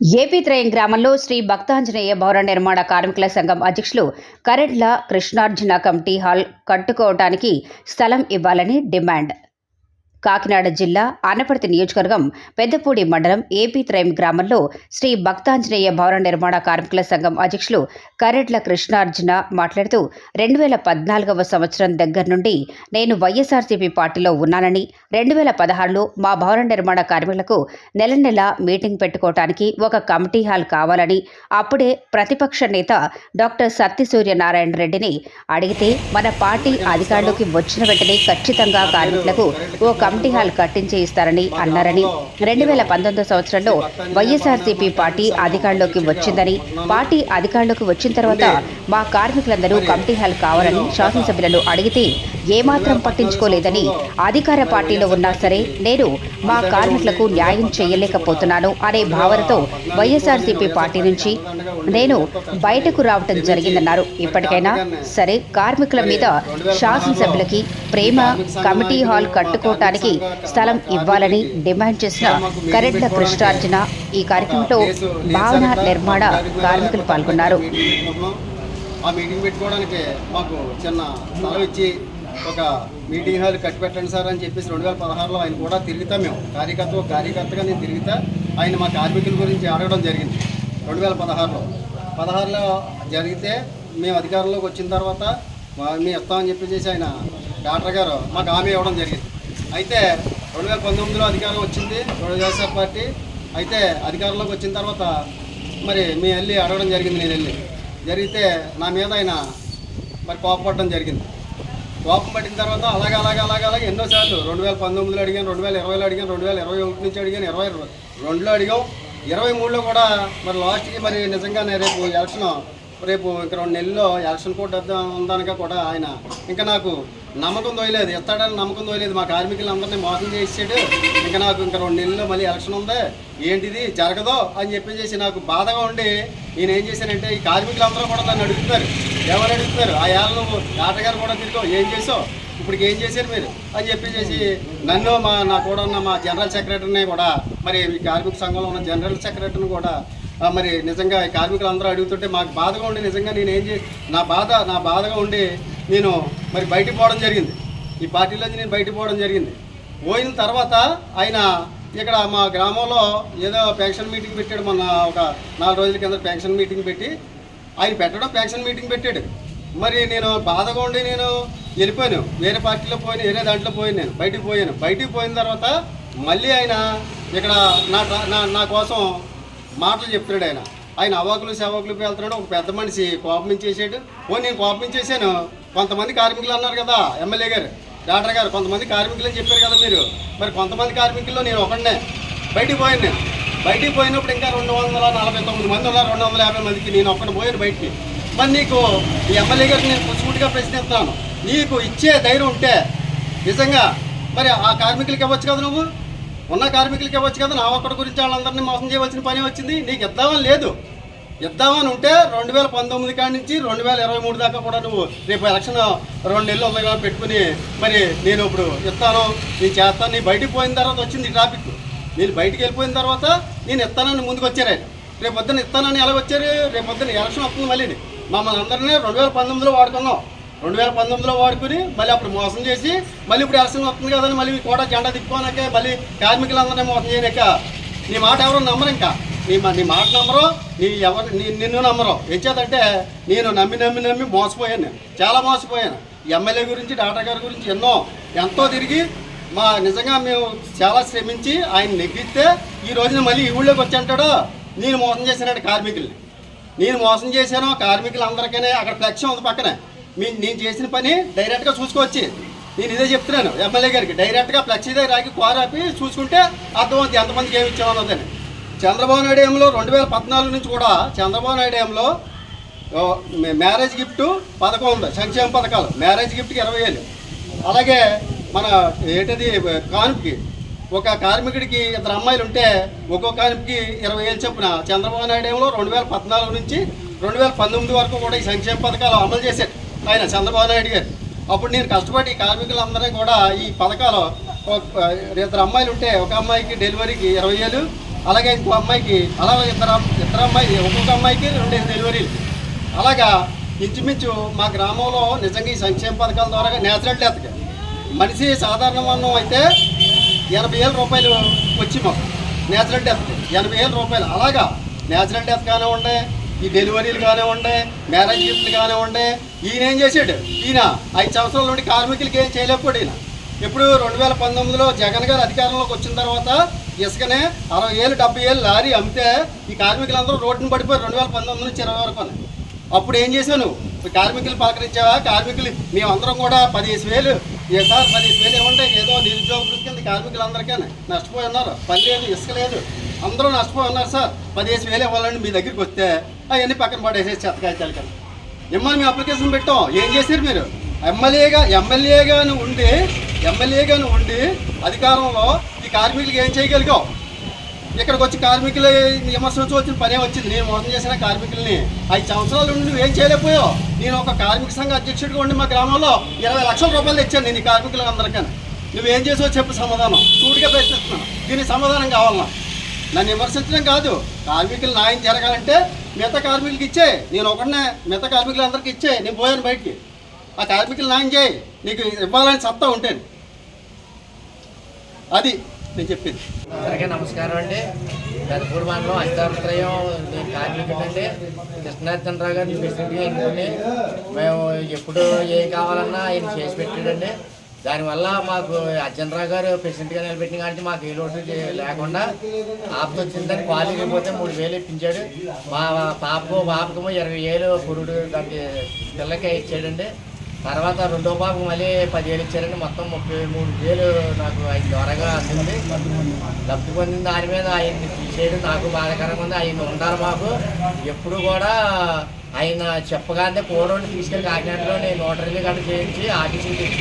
AP త్రయం గ్రామంలో శ్రీ భక్తాంజనేయ భవన నిర్మాణ కార్మికుల సంఘం అధ్యక్షులు కరెడ్ల కృష్ణార్జున కమిటీ హాల్ కట్టుకోవటానికి స్థలం ఇవ్వాలని డిమాండ్. కాకినాడ జిల్లా ఆనపర్తి నియోజకవర్గం పెద్దపూడి మండలం ఏపీ త్రయం గ్రామంలో శ్రీ భక్తాంజనేయ భవన నిర్మాణ కార్మికుల సంఘం అధ్యక్షులు కరెడ్ల కృష్ణార్జున మాట్లాడుతూ రెండు వేల పద్నాలుగవ సంవత్సరం దగ్గర నుండి నేను వైఎస్ఆర్సీపీ పార్టీలో ఉన్నానని రెండు వేల పదహారులో మా భవన నిర్మాణ కార్మికులకు నెల నెల మీటింగ్ పెట్టుకోవటానికి ఒక కమిటీ హాల్ కావాలని అప్పుడే ప్రతిపక్ష నేత డాక్టర్ సత్యసూర్య నారాయణ రెడ్డిని అడిగితే మన పార్టీ అధికారులకి వచ్చిన వెంటనే ఖచ్చితంగా కార్మికులకు ఓ కమిటీ కమిటీ హాల్ కట్టించి ఇస్తారని అన్నారని రెండు వేల పంతొమ్మిదో సంవత్సరంలో వైఎస్ఆర్సీపీ పార్టీ అధికారంలోకి వచ్చిందని పార్టీ అధికారంలోకి వచ్చిన తర్వాత మా కార్మికులందరూ కమిటీ హాల్ కావాలని శాసనసభ్యులను అడిగితే ఏమాత్రం పట్టించుకోలేదని అధికార పార్టీలో ఉన్నా సరే నేను మా కార్మికులకు న్యాయం చేయలేకపోతున్నాను అనే భావనతో వైఎస్ఆర్సీపీ పార్టీ నుంచి నేను బయటకు రావటం జరిగిందన్నారు. ఇప్పటికైనా సరే కార్మికుల మీద శాసనసభ్యులకి ప్రేమ కమిటీ హాల్ కట్టుకోవటానికి స్థలం ఇవ్వాలని డిమాండ్ చేసిన కరెడ్ల కృష్ణార్జున ఈ కార్యక్రమంలో భావన నిర్మాణ కార్మికులు పాల్గొన్నారు. ఆ మీటింగ్ పెట్టుకోవడానికి మాకు చిన్న స్థలం ఇచ్చి ఒక మీటింగ్ హాల్ కట్టి పెట్టండి సార్ అని చెప్పేసి రెండు వేల పదహారులో ఆయన కూడా తిరుగుతాం మేము. కార్యకర్త కార్యకర్తగా నేను తిరుగుతా. ఆయన మా కార్మికుల గురించి అడగడం జరిగింది. రెండు వేల పదహారులో. పదహారులో జరిగితే మేము అధికారంలోకి వచ్చిన తర్వాత మేము ఇస్తామని చెప్పేసి ఆయన డాక్టర్ గారు మాకు హామీ ఇవ్వడం జరిగింది. అయితే రెండు వేల పంతొమ్మిదిలో అధికారం వచ్చింది వైఎస్ఆర్ పార్టీ. అయితే అధికారంలోకి వచ్చిన తర్వాత మరి మేము వెళ్ళి అడగడం జరిగింది నేను వెళ్ళి. జరిగితే నా మీద ఆయన మరి కోపపడడం జరిగింది. కోపం పట్టిన తర్వాత అలాగే అలాగే అలాగే అలాగే ఎన్నోసార్లు రెండు వేల పంతొమ్మిదిలో అడిగాను రెండు వేల ఇరవైలో అడిగాను రెండు వేల ఇరవై ఒకటి నుంచి అడిగాను ఇరవై రెండులో అడిగాం. ఇరవై మూడులో కూడా మరి లాస్ట్కి మరి నిజంగానే రేపు ఎలక్షన్ రేపు ఇంక రెండు నెలల్లో ఎలక్షన్ కూడా ఉందనక కూడా ఆయన ఇంకా నాకు నమ్మకం తోయలేదు. ఎత్తాడని నమ్మకం తోయలేదు. మా కార్మికులందరినీ మోసం చేసాడు ఇంకా నాకు ఇంకా రెండు నెలల్లో మళ్ళీ ఎలక్షన్ ఉంది. ఏంటిది? జరగదో అని చెప్పేసి నాకు బాధగా ఉండి నేను ఏం చేశానంటే ఈ కార్మికులందరూ కూడా నన్ను అడుగుతున్నారు. ఎవరు అడుగుతున్నారు? ఆ ఏళ్ళ నువ్వు కూడా ఏం ఏం చేసావు? ఇప్పుడు ఏం చేశారు మీరు? అని చెప్పేసి నన్ను మా నా కూడా ఉన్న మా జనరల్ సెక్రటరీని కూడా మరి కార్మిక సంఘంలో ఉన్న జనరల్ సెక్రటరీని కూడా మరి నిజంగా కార్మికులందరూ అడుగుతుంటే మాకు బాధగా ఉండి నిజంగా నేను ఏం చే నా బాధ నా బాధగా ఉండి నేను మరి బయటికి పోవడం జరిగింది. ఈ పార్టీలోంచి నేను బయటికి పోవడం జరిగింది. పోయిన తర్వాత ఆయన ఇక్కడ మా గ్రామంలో ఏదో పెన్షన్ మీటింగ్ పెట్టాడు మొన్న ఒక నాలుగు రోజుల కింద పెన్షన్ మీటింగ్ పెట్టి ఆయన పెట్టడం పెన్షన్ మీటింగ్ పెట్టాడు. మరి నేను బాధగా ఉండి నేను వెళ్ళిపోయాను. వేరే పార్టీలో పోయిన వేరే దాంట్లో పోయాను నేను. బయటికి పోయాను. బయటికి పోయిన తర్వాత మళ్ళీ ఆయన ఇక్కడ నా నా నా కోసం మాటలు చెప్తున్నాడు ఆయన. ఆయన అవాకులు సేవకులు వెళ్తున్నాడు. ఒక పెద్ద మనిషి కోపమించేసాడు ఓ నేను కోపమించేసాను కొంతమంది కార్మికులు అన్నారు కదా ఎమ్మెల్యే గారు డాక్టర్ గారు కొంతమంది కార్మికులు అని చెప్పారు కదా మీరు. మరి కొంతమంది కార్మికుల్లో నేను ఒకడినే. బయటికి పోయాను నేను. బయటికి పోయినప్పుడు ఇంకా రెండు వందల నలభై తొమ్మిది మంది ఉన్నారు. రెండు వందల యాభై మందికి నేను ఒక్కడిని పోయాను బయటికి. మరి నీకు ఈ ఎమ్మెల్యే గారికి నేను పుచ్చుకుంటుగా ప్రశ్నిస్తున్నాను. నీకు ఇచ్చే ధైర్యం ఉంటే నిజంగా మరి ఆ కార్మికులకి ఇవ్వచ్చు కదా నువ్వు? ఉన్న కార్మికులకి ఇవ్వచ్చు కదా? నా ఒక్కడి గురించి వాళ్ళందరినీ మోసం చేయవలసిన పని వచ్చింది. నీకు ఇద్దామని లేదు. ఇద్దామని ఉంటే రెండు వేల పంతొమ్మిది కాడి నుంచి రెండు వేల ఇరవై మూడు దాకా కూడా నువ్వు రేపు ఎలక్షన్ రెండు నెలలు ఉన్నాయి కదా పెట్టుకుని మరి నేను ఇప్పుడు ఇస్తాను నేను చేస్తాను. నీ బయటికి పోయిన తర్వాత వచ్చింది ఈ ట్రాఫిక్ నేను బయటికి వెళ్ళిపోయిన తర్వాత నేను ఇస్తానని ముందుకు వచ్చారు ఆయన. రేపు పొద్దున్న ఇస్తానని ఎలా వచ్చారు? రేపు పొద్దున్న ఎలక్షన్ వస్తుంది మళ్ళీ మమ్మల్ని అందరినీ రెండు వేల పంతొమ్మిదిలో వాడుకున్నాం. రెండు వేల పంతొమ్మిదిలో వాడుకుని మళ్ళీ అప్పుడు మోసం చేసి మళ్ళీ ఇప్పుడు ఎలక్షన్ వస్తుంది కదని మళ్ళీ కూడా జెండా తిప్పుకోనాకే మళ్ళీ కార్మికులందరినీ మోసం చేయనాక నీ మాట ఎవరు నమ్మరు ఇంకా? నీ నీ మాట నమ్మరు నీ ఎవరు నీ నిన్ను నమ్మరు. ఎంచేదంటే నేను నమ్మి నమ్మి నమ్మి మోసపోయాను చాలా మోసపోయాను. ఎమ్మెల్యే గురించి డాక్టర్ గారి గురించి ఎన్నో ఎంతో తిరిగి మా నిజంగా మేము చాలా శ్రమించి ఆయన నెగ్గిస్తే ఈ రోజున మళ్ళీ ఈ ఊళ్ళోకి వచ్చి అంటాడు నేను మోసం చేశానండి కార్మికుల్ని. నేను మోసం చేశాను కార్మికులందరికీ అక్కడ ఫ్లెక్షన్ ఉంది పక్కనే. మీ నేను చేసిన పని డైరెక్ట్గా చూసుకోవచ్చు. నేను ఇదే చెప్తున్నాను ఎమ్మెల్యే గారికి. డైరెక్ట్గా ఫ్లెక్సీ దగ్గర రాకి కోరాపి చూసుకుంటే అర్థమవుతుంది ఎంతమందికి ఏమి ఇచ్చామన్నదని చంద్రబాబు నాయుడు ఏంలో రెండు వేల పద్నాలుగు నుంచి కూడా చంద్రబాబు నాయుడు ఏంలో మ్యారేజ్ గిఫ్ట్ పథకం ఉంది సంక్షేమ పథకాలు. మ్యారేజ్ గిఫ్ట్కి ఇరవై వేలు. అలాగే మన ఏంటది కానుపుకి. ఒక కార్మికుడికి ఇద్దరు అమ్మాయిలు ఉంటే ఒక్కో కానుపుకి ఇరవై వేలు చొప్పున చంద్రబాబు నాయుడు ఏమో రెండు వేల పద్నాలుగు నుంచి రెండు వేల పంతొమ్మిది వరకు కూడా ఈ సంక్షేమ పథకాలు అమలు చేశారు. ఆయన చంద్రబాబు నాయుడు గారు. అప్పుడు నేను కష్టపడి ఈ కూడా ఈ పథకాలు ఒక- ఇద్దరు అమ్మాయిలు ఉంటే ఒక అమ్మాయికి డెలివరీకి ఇరవై వేలు అలాగే ఇంకో అమ్మాయికి అలా ఇద్దరు ఇద్దరు అమ్మాయి ఒక్కొక్క అమ్మాయికి రెండు డెలివరీలు. అలాగా ఇంచుమించు మా గ్రామంలో నిజంగా ఈ సంక్షేమ పథకాల ద్వారా నేచురల్ డెత్కి మనిషి సాధారణ వర్ణం అయితే ఎనభై వేల రూపాయలు వచ్చి మాకు. నేచురల్ డెత్కి ఎనభై వేల రూపాయలు. అలాగా నేచురల్ డెత్ కానివ్వండి ఈ డెలివరీలు కానివ్వండి మ్యారేజ్ గిఫ్ట్లు కానివ్వండి ఈయన ఏం చేశాడు ఈయన ఐదు సంవత్సరాల నుండి కార్మికులకి ఏం చేయలేకపోయాడు ఈయన. ఇప్పుడు రెండు వేల పంతొమ్మిదిలో జగన్ గారు అధికారంలోకి వచ్చిన తర్వాత ఇసుకనే అరవై ఏళ్ళు డెబ్బై ఏళ్ళు లారీ అమ్మితే ఈ కార్మికులందరూ రోడ్డును పడిపోయి రెండు వేల పంతొమ్మిది నుంచి ఇరవై వరకు అప్పుడు ఏం చేసావు నువ్వు? కార్మికులు పలకరించావా? కార్మికులు మేమందరం కూడా పదిహేను వేలు ఏ సార్ పదిహేను వేలు ఏమంటే ఏదో నిరుద్యోగ వృత్తి కింద కార్మికులందరికీ నష్టపోయి ఉన్నారు. పని లేదు ఇసుక లేదు. అందరూ నష్టపోయి ఉన్నారు సార్. పదిహేను వేలు ఇవ్వాలని మీ దగ్గరికి వస్తే. అవన్నీ పక్కన పడేసేసి చెత్తకాయచాలి కదా. మిమ్మల్ని మేము అప్లికేషన్ పెట్టాం. ఏం చేశారు మీరు? ఎమ్మెల్యేగా ఎమ్మెల్యేగాను ఉండి ఎమ్మెల్యేగాను ఉండి అధికారంలో ఈ కార్మికులకి ఏం చేయగలిగావు ఇక్కడికి వచ్చి కార్మికులు విమర్శించి వచ్చిన పనే వచ్చింది. నేను మోసం చేసిన కార్మికుల్ని ఐదు సంవత్సరాల నుండి నువ్వేం చేయలేకపోయావు? నేను ఒక కార్మిక సంఘ అధ్యక్షుడిగా ఉండి మా గ్రామంలో ఇరవై లక్షల రూపాయలు తెచ్చాను నేను ఈ కార్మికులందరికీ నువ్వేం చేసావు చెప్పు సమాధానం. సూటిగా ప్రశ్నిస్తున్నాను. దీనికి సమాధానం కావాలన్నా. నన్ను విమర్శించడం కాదు. కార్మికులు న్యాయం జరగాలంటే మిగతా కార్మికులకి ఇచ్చే నేను ఒకనే మిగతా కార్మికులందరికీ ఇచ్చే నేను పోయాను బయటికి. ఆ కార్మికులు నాయం చేయి నీకు ఇవ్వాలని సత్తా ఉంటాను. అది నేను చెప్పింది. అందరికీ నమస్కారం అండి. పెద్దపూడి మండలం అష్టారుత్రయం నేను కార్మికుడండి కృష్ణార్జునరావు గారిని ప్రెసిడెంట్గా ఎన్నుకుని మేము ఎప్పుడు ఏం కావాలన్నా ఆయన చేసి పెట్టాడండి. దానివల్ల మాకు అర్జునరావు గారు ప్రెసిడెంట్గా నిలబెట్టిన కానీ మాకు ఏ లోటు లేకుండా ఆపద వచ్చిందని కాలేజీకి పోతే మూడు వేలు ఇప్పించాడు. మా పాపకు పాపకు ఇరవై వేలు పురుడు దానికి పిల్లకే ఇచ్చాడండి. తర్వాత రెండో బాబు మళ్ళీ పదివేలు ఇచ్చారండి. మొత్తం ముప్పై మూడు వేలు నాకు ఆయన త్వరగా అందింది. లబ్ధి పొందిన దాని మీద ఆయన్ని తీసేయడం నాకు బాధాకరంగా ఉంది. ఆయన ఉండాలి మాకు. ఎప్పుడు కూడా ఆయన చెప్పగానే కోడోని తీసుకెళ్ళి కాకినాడలో నేను నోటరీలు గట్రా చేయించి ఆఫీసులు తెచ్చి